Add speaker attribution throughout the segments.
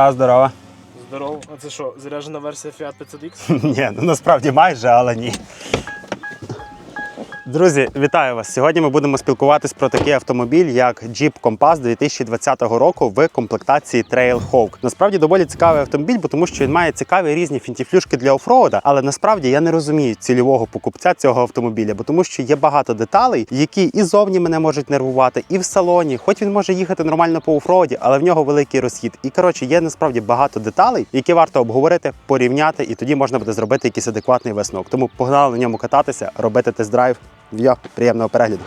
Speaker 1: Та здорова.
Speaker 2: Здорово. А це що, заряджена версія Fiat 500X?
Speaker 1: Ні, ну насправді майже, але ні. Друзі, вітаю вас! Сьогодні ми будемо спілкуватись про такий автомобіль, як Jeep Compass 2020 року в комплектації Trailhawk. Насправді доволі цікавий автомобіль, бо тому що він має цікаві різні фінтіфлюшки для офроуда, але насправді я не розумію цільового покупця цього автомобіля, бо тому що є багато деталей, які і зовні мене можуть нервувати, і в салоні, хоч він може їхати нормально по офроуді, але в нього великий розхід. І коротше, є насправді багато деталей, які варто обговорити, порівняти, і тоді можна буде зробити якийсь адекватний висновок. Тому погнали на ньому кататися, робити тест-драйв. Приємного перегляду.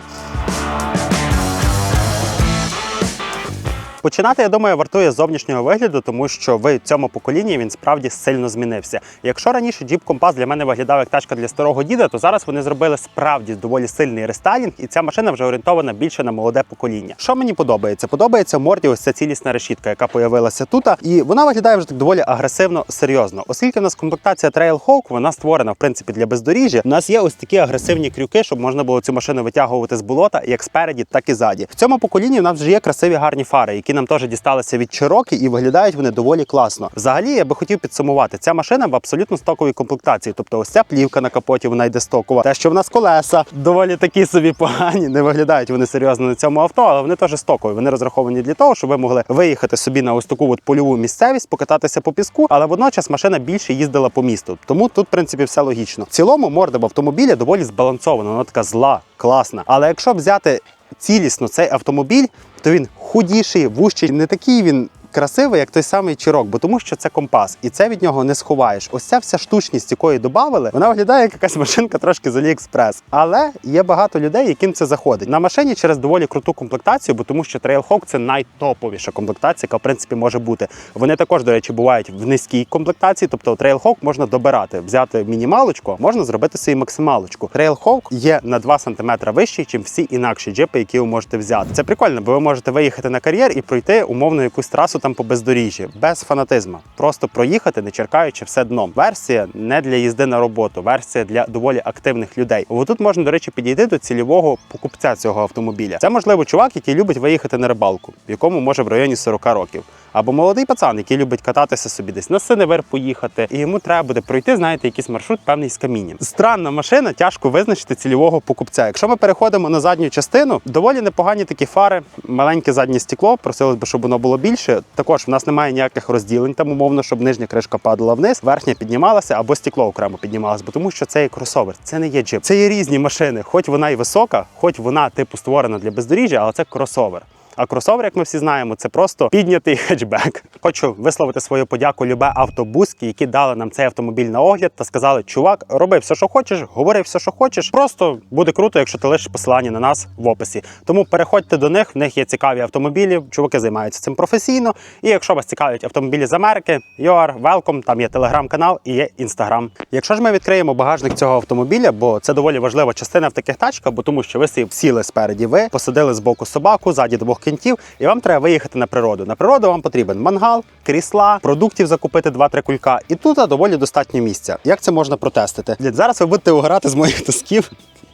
Speaker 1: Починати, я думаю, вартує з зовнішнього вигляду, тому що в цьому поколінні він справді сильно змінився. Якщо раніше Jeep Compass для мене виглядав як тачка для старого діда, то зараз вони зробили справді доволі сильний рестайлінг, і ця машина вже орієнтована більше на молоде покоління. Що мені подобається? Подобається морді ось ця цілісна решітка, яка появилася тут, і вона виглядає вже так доволі агресивно серйозно. Оскільки в нас комплектація Trailhawk, вона створена в принципі для бездоріжжя. У нас є ось такі агресивні крюки, щоб можна було цю машину витягувати з болота як спереді, так і ззаді. В цьому поколінні в нас вже є красиві гарні фари, які нам теж дісталися від Cherokee і виглядають вони доволі класно. Взагалі, я би хотів підсумувати, ця машина в абсолютно стоковій комплектації. Тобто, ось ця плівка на капоті, вона йде стокова. Те, що в нас колеса доволі такі собі погані, не виглядають вони серйозно на цьому авто, але вони теж стокові. Вони розраховані для того, щоб ви могли виїхати собі на ось таку от польову місцевість, покататися по піску, але водночас машина більше їздила по місту. Тому тут, в принципі, все логічно. В цілому морда в автомобіля доволі збалансована, вона така зла, класна. Але якщо взяти цілісно цей автомобіль, то він худіший, вужчий, не такий він. Красивий, як той самий чирок, бо тому що це компас, і це від нього не сховаєш. Ось ця вся штучність, якої додали, вона виглядає як якась машинка трошки з Aliexpress. Але є багато людей, яким це заходить. На машині через доволі круту комплектацію, бо тому що Trailhawk це найтоповіша комплектація, яка в принципі може бути. Вони також, до речі, бувають в низькій комплектації, тобто Trailhawk можна добирати, взяти мінімалочку, можна зробити собі максималочку. Trailhawk є на 2 см вищий, ніж всі інакші джипи, які ви можете взяти. Це прикольно, бо ви можете виїхати на кар'єр і пройти умовно якусь трасу там по бездоріжжі, без фанатизму. Просто проїхати, не черкаючи все дном. Версія не для їзди на роботу, версія для доволі активних людей. Отут можна, до речі, підійти до цільового покупця цього автомобіля. Це можливо чувак, який любить виїхати на рибалку, в якому може в районі 40 років. Або молодий пацан, який любить кататися собі десь на синевир поїхати, і йому треба буде пройти, знаєте, якийсь маршрут певний з камінням. Странна машина, тяжко визначити цільового покупця. Якщо ми переходимо на задню частину, доволі непогані такі фари, маленьке заднє стекло. Просилось би, щоб воно було більше. Також в нас немає ніяких розділень, там умовно, щоб нижня кришка падала вниз, верхня піднімалася або стекло окремо піднімалося, бо тому що це є кросовер, це не є джип. Це є різні машини, хоч вона і висока, хоч вона типу створена для бездоріжжя, але це кросовер. А кросовер, як ми всі знаємо, це просто піднятий хетчбек. Хочу висловити свою подяку любе автобузки, які дали нам цей автомобіль на огляд та сказали: чувак, роби все, що хочеш, говори все, що хочеш. Просто буде круто, якщо ти лишиш посилання на нас в описі. Тому переходьте до них, в них є цікаві автомобілі. Чуваки займаються цим професійно. І якщо вас цікавлять автомобілі з Америки, you are welcome, там є телеграм-канал і є інстаграм. Якщо ж ми відкриємо багажник цього автомобіля, бо це доволі важлива частина в таких тачках, бо тому що ви сі- сіли спереді, ви посадили з боку собаку, ззаді двох кінтів, і вам треба виїхати на природу. На природу вам потрібен мангал, крісла, продуктів закупити 2-3 кулька. І тут доволі достатньо місця. Як це можна протестити? Зараз ви будете угорати з моїх тосків,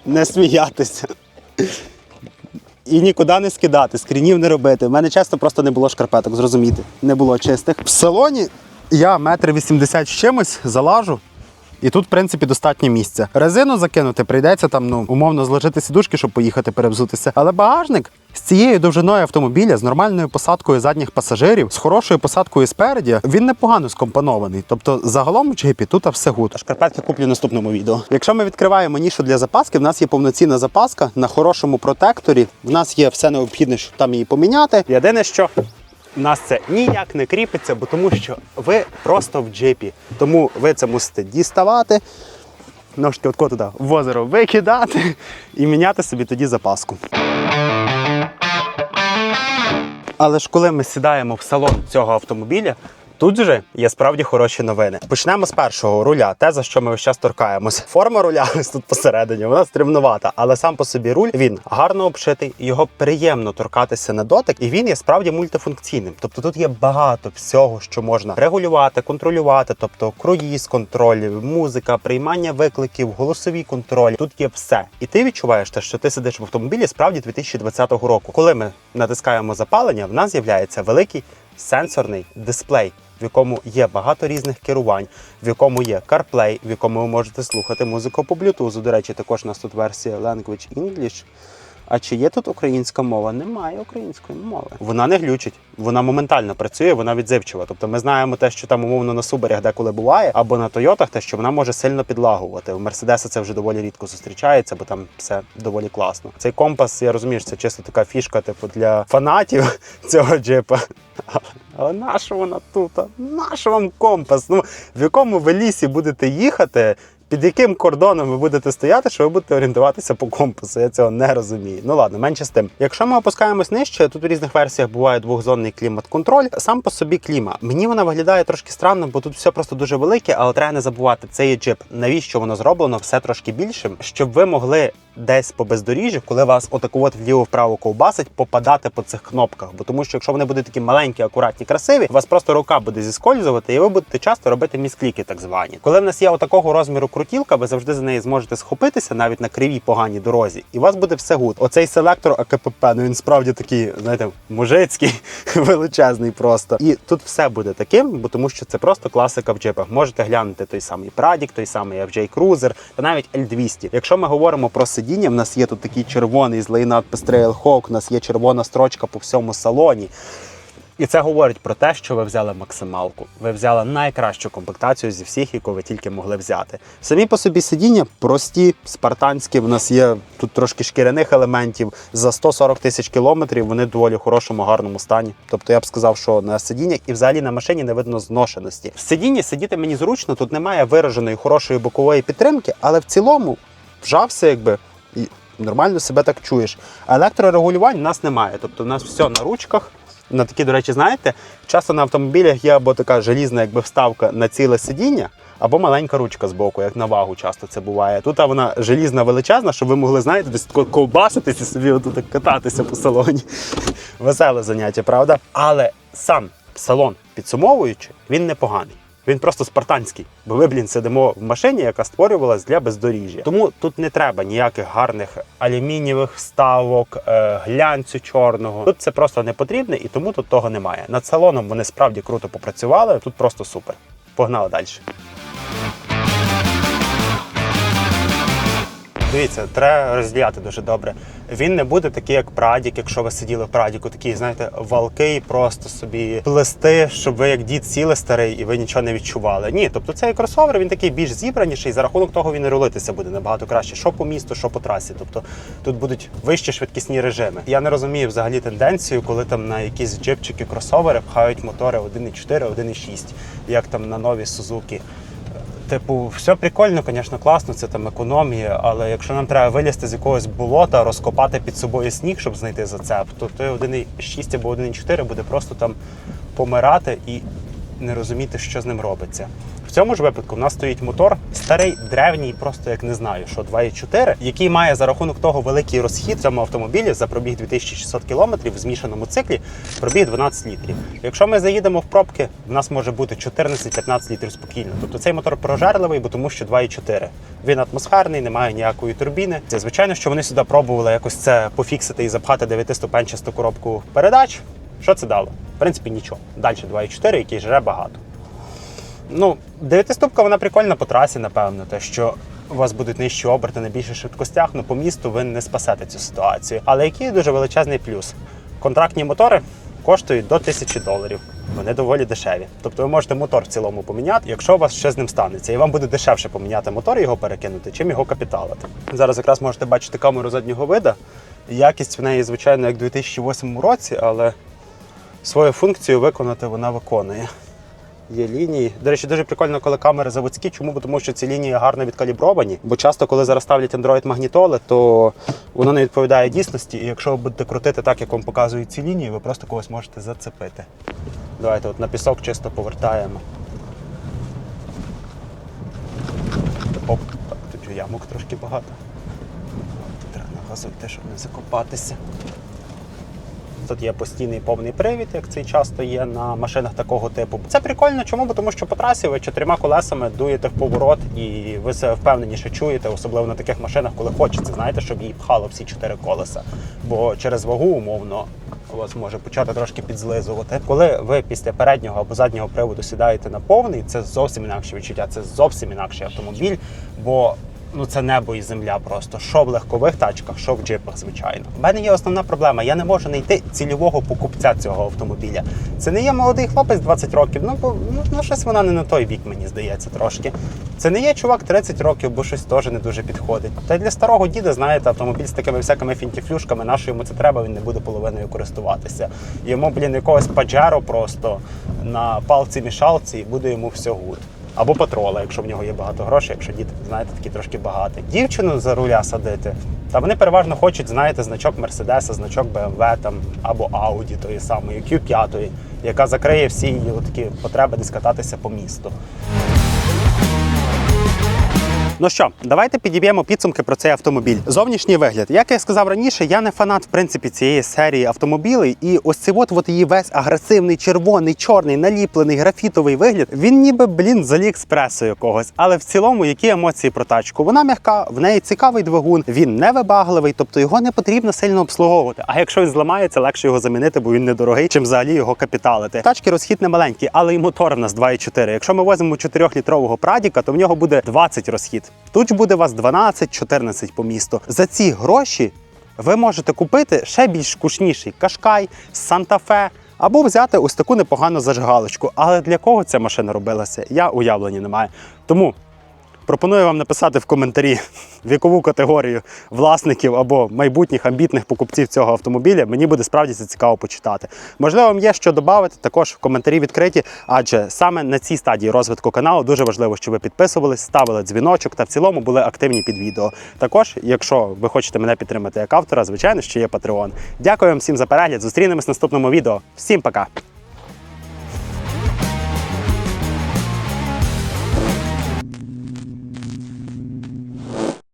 Speaker 1: не сміятися. І нікуди не скидати, скрінів не робити. У мене часто просто не було шкарпеток, зрозуміти. Не було чистих. В салоні я метр вісімдесят з чимось залажу. І тут, в принципі, достатньо місця. Резину закинути прийдеться там, ну, умовно, зложити сідушки, щоб поїхати перевзутися. Але багажник з цією довжиною автомобіля, з нормальною посадкою задніх пасажирів, з хорошою посадкою спереді, він непогано скомпонований. Тобто, загалом в джипі тут все гуд. Шкарпетки куплю в наступному відео. Якщо ми відкриваємо нішу для запаски, в нас є повноцінна запаска на хорошому протекторі. В нас є все необхідне, щоб там її поміняти. Єдине, що у нас це ніяк не кріпиться, бо тому що ви просто в джипі. Тому ви це мусите діставати, ножки отко туди в озеро викидати і міняти собі тоді запаску. Але ж коли ми сідаємо в салон цього автомобіля, тут же є справді хороші новини. Почнемо з першого руля, те, за що ми весь час торкаємось. Форма руля ось тут посередині, вона стримнувата, але сам по собі руль він гарно обшитий, його приємно торкатися на дотик, і він є справді мультифункційним. Тобто тут є багато всього, що можна регулювати, контролювати, тобто круїз контроль, музика, приймання викликів, голосові контролі. Тут є все. І ти відчуваєш те, що ти сидиш в автомобілі справді 2020 року. Коли ми натискаємо запалення, в нас з'являється великий сенсорний дисплей, в якому є багато різних керувань, в якому є CarPlay, в якому ви можете слухати музику по Bluetooth. До речі, також у нас тут версія Language English. А чи є тут українська мова? Немає української мови. Вона не глючить, вона моментально працює, вона відзивчива. Тобто ми знаємо те, що там умовно на Субарях деколи буває, або на Тойотах, те, що вона може сильно підлагувати. У Мерседеса це вже доволі рідко зустрічається, бо там все доволі класно. Цей компас, я розумію, це чисто така фішка, типу для фанатів цього джипа. Але, нащо вона тут? Нащо вам компас? Ну в якому ви лісі будете їхати? Під яким кордоном ви будете стояти, що ви будете орієнтуватися по компасу? Я цього не розумію. Ну ладно, менше з тим. Якщо ми опускаємось нижче, тут у різних версіях буває двохзонний клімат-контроль. Сам по собі кліма. Мені вона виглядає трошки странно, бо тут все просто дуже велике, але треба не забувати, це є джип. Навіщо воно зроблено? Все трошки більшим, щоб ви могли. Десь по бездоріжжю, коли вас отаку от вліво-вправо ковбасить, попадати по цих кнопках. Бо тому, що якщо вони будуть такі маленькі, акуратні, красиві, у вас просто рука буде зіскользувати, і ви будете часто робити міскліки, так звані. Коли в нас є отакого розміру крутілка, ви завжди за неї зможете схопитися навіть на кривій поганій дорозі, і у вас буде все гуд. Оцей селектор АКПП, ну він справді такий, знаєте, мужицький, величезний просто. І тут все буде таким, бо тому що це просто класика в джипах. Можете глянути той самий Прадік, той самий FJ Cruiser та навіть L200. Якщо ми говоримо про сидіння, в нас є тут такий червоний злий надпис Trailhawk, у нас є червона строчка по всьому салоні. І це говорить про те, що ви взяли максималку. Ви взяли найкращу комплектацію зі всіх, яку ви тільки могли взяти. Самі по собі сидіння прості, спартанські. В нас є тут трошки шкіряних елементів. За 140 тисяч кілометрів вони доволі хорошому, гарному стані. Тобто я б сказав, що на сидіннях і взагалі на машині не видно зношеності. В сидінні сидіти мені зручно, тут немає вираженої хорошої бокової підтримки, але в цілому вжався, якби і нормально себе так чуєш. А електрорегулювань у нас немає. Тобто, у нас все на ручках. На такі, до речі, знаєте, часто на автомобілях є або така желізна якби вставка на ціле сидіння, або маленька ручка з боку, як на вагу часто це буває. Тут а вона желізна величезна, щоб ви могли, знаєте, десь ковбаситись і собі отут кататися по салоні. Веселе заняття, правда? Але сам салон, підсумовуючи, він непоганий. Він просто спартанський, бо ми, блін, сидимо в машині, яка створювалась для бездоріжжя. Тому тут не треба ніяких гарних алюмінієвих вставок, е, глянцю чорного. Тут це просто не потрібне і тому тут того немає. Над салоном вони справді круто попрацювали. Тут просто супер. Погнали далі. Дивіться, треба розділяти дуже добре. Він не буде такий, як Прадік, якщо ви сиділи в Прадіку, такий, знаєте, валки і просто собі плести, щоб ви як дід сіли старий і ви нічого не відчували. Ні, тобто цей кросовер він такий більш зібраніший, за рахунок того він і рулитися буде набагато краще, що по місту, що по трасі. Тобто тут будуть вищі швидкісні режими. Я не розумію взагалі тенденцію, коли там на якісь джипчики кросовери пхають мотори 1.4, 1.6, як там на нові Сузуки. Типу, все прикольно, звісно, класно, це там економія, але якщо нам треба вилізти з якогось болота, розкопати під собою сніг, щоб знайти зацеп, то той 1.6 або 1.4 буде просто там помирати і не розуміти, що з ним робиться. В цьому ж випадку в нас стоїть мотор старий, древній, просто як не знаю, що 2.4, який має за рахунок того великий розхід в цьому автомобілі за пробіг 2600 км в змішаному циклі, пробіг 12 літрів. Якщо ми заїдемо в пробки, в нас може бути 14-15 літрів спокійно. Тобто цей мотор прожерливий, бо тому що 2.4. Він атмосферний, немає ніякої турбіни. Це звичайно, що вони сюди пробували якось це пофіксити і запхати 9-ступенчасту коробку передач. Що це дало? В принципі, нічого. Далі 2.4, який жре багато. Ну, дев'ятиступка вона прикольна по трасі, напевно, те, що у вас будуть нижчі оберти на більших швидкостях, ну по місту ви не спасете цю ситуацію. Але який дуже величезний плюс. Контрактні мотори коштують до 1000 доларів. Вони доволі дешеві. Тобто ви можете мотор в цілому поміняти, якщо у вас ще з ним станеться, і вам буде дешевше поміняти мотор і його перекинути, чим його капіталити. Зараз якраз можете бачити камеру заднього вида. Якість в неї, звичайно, як у 2008 році, але свою функцію виконати вона виконує. Є лінії. До речі, дуже прикольно, коли камери заводські. Чому? Бо Тому що ці лінії гарно відкалібровані. Бо часто, коли зараз ставлять Android магнітоли, то воно не відповідає дійсності. І якщо ви будете крутити так, як вам показують ці лінії, ви просто когось можете зацепити. Давайте от на пісок чисто повертаємо. Оп, так, тут ямок трошки багато. Треба нагазувати, щоб не закопатися. Тут є постійний повний привід, як це часто є на машинах такого типу. Це прикольно. Чому? Бо тому що по трасі ви чотирма колесами дуєте в поворот і ви себе впевненіше чуєте, особливо на таких машинах, коли хочеться, знаєте, щоб її пхало всі чотири колеса. Бо через вагу, умовно, у вас може почати трошки підзлизувати. Коли ви після переднього або заднього приводу сідаєте на повний, це зовсім інакше відчуття, це зовсім інакший автомобіль, бо ну це небо і земля просто. Що в легкових тачках, що в джипах, звичайно. У мене є основна проблема. Я не можу знайти цільового покупця цього автомобіля. Це не є молодий хлопець 20 років. Ну бо ну, ну щось вона не на той вік, мені здається, трошки. Це не є чувак 30 років, бо щось теж не дуже підходить. Та й для старого діда, знаєте, автомобіль з такими всякими фінтіфлюшками, на що йому це треба, він не буде половиною користуватися. Йому, блін, якогось паджеро просто на палці-мішалці і буде йому все гуд. Або патрола, якщо в нього є багато грошей, якщо діти, знаєте, такі трошки багаті. Дівчину за руля садити. Та вони переважно хочуть, знаєте, значок Мерседеса, значок BMW там, або Audi тої самої, Q5, яка закриє всі її такі потреби десь кататися по місту. Ну що, давайте підіб'ємо підсумки про цей автомобіль. Зовнішній вигляд. Як я сказав раніше, я не фанат в принципі цієї серії автомобілей, і ось цей от, от її весь агресивний, червоний, чорний, наліплений, графітовий вигляд. Він ніби блін з Аліекспресу якогось. Але в цілому, які емоції про тачку? Вона м'яка, в неї цікавий двигун, він не вибагливий, тобто його не потрібно сильно обслуговувати. А якщо він зламається, легше його замінити, бо він недорогий, чим взагалі його капіталити. Тачки розхід не маленький, але і мотор в нас 2,4. Якщо ми возьмемо 4-літрового прадіка, то в нього буде 20 розхід. Тут буде вас 12-14 по місту. За ці гроші ви можете купити ще більш кучніший кашкай, Санта-Фе. Або взяти ось таку непогану зажигалочку. Але для кого ця машина робилася, я уявлення не маю. Тому пропоную вам написати в коментарі вікову категорію власників або майбутніх амбітних покупців цього автомобіля. Мені буде справді це цікаво почитати. Можливо, вам є що додати, також в коментарі відкриті, адже саме на цій стадії розвитку каналу дуже важливо, щоб ви підписувались, ставили дзвіночок та в цілому були активні під відео. Також, якщо ви хочете мене підтримати як автора, звичайно, що є Patreon. Дякую вам всім за перегляд. Зустрінемось в наступному відео. Всім пока!